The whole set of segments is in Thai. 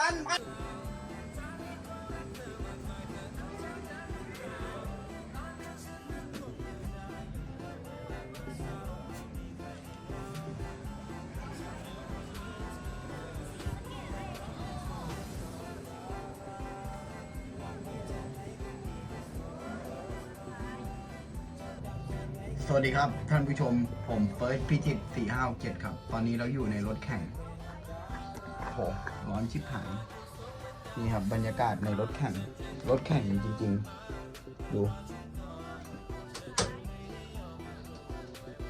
พันสวัสดีครับ ท่านผู้ชมผมเฟิร์สพิจิตสี่ห้าเจ็ดครับ ตอนนี้เราอยู่ในรถแข่งโห ร้อนชิบหาย นี่ครับบรรยากาศในรถแข่ง รถแข่งจริง ๆ ดู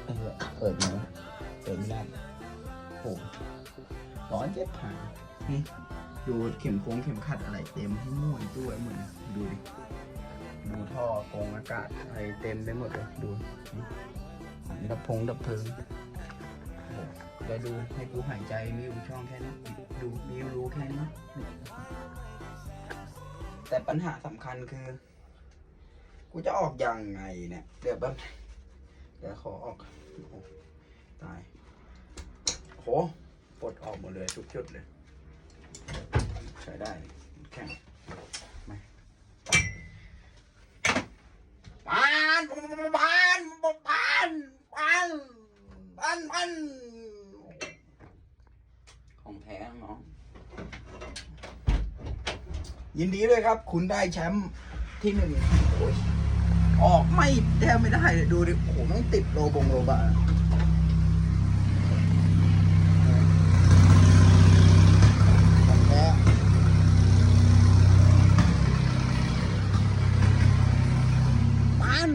เออเปิดไหมเปิดไม่ได้โหร้อนเจ็บหายนี่ดูเข็มโค้งเข็มขัดอะไรเต็มให้ม่วนด้วยเหมือนดูดิดูท่อกรงอากาศอะไรเต็มไปหมดเลยดูดับพงดับเพลิงโอ้โหแล้วดูให้กูหายใจมีอยู่ช่องแค่นี้ ดูมีรู้แค่นี้ แต่ปัญหาสำคัญคือ กูจะออกยังไงเนี่ย เดี๋ยวแป๊บเดี๋ยวขอออกอตายโหปลดออกหมดเลยทุกจุดเลย ใช้ได้แข็งปานปานปานปานปานปานปาน ของแท้น้อง ยินดีด้วยครับ คุณได้แชมป์ที่หนึ่งออกไม่แทบไม่ได้เลยดูดิโอ้โหต้องติดโลบงโลบะปั้น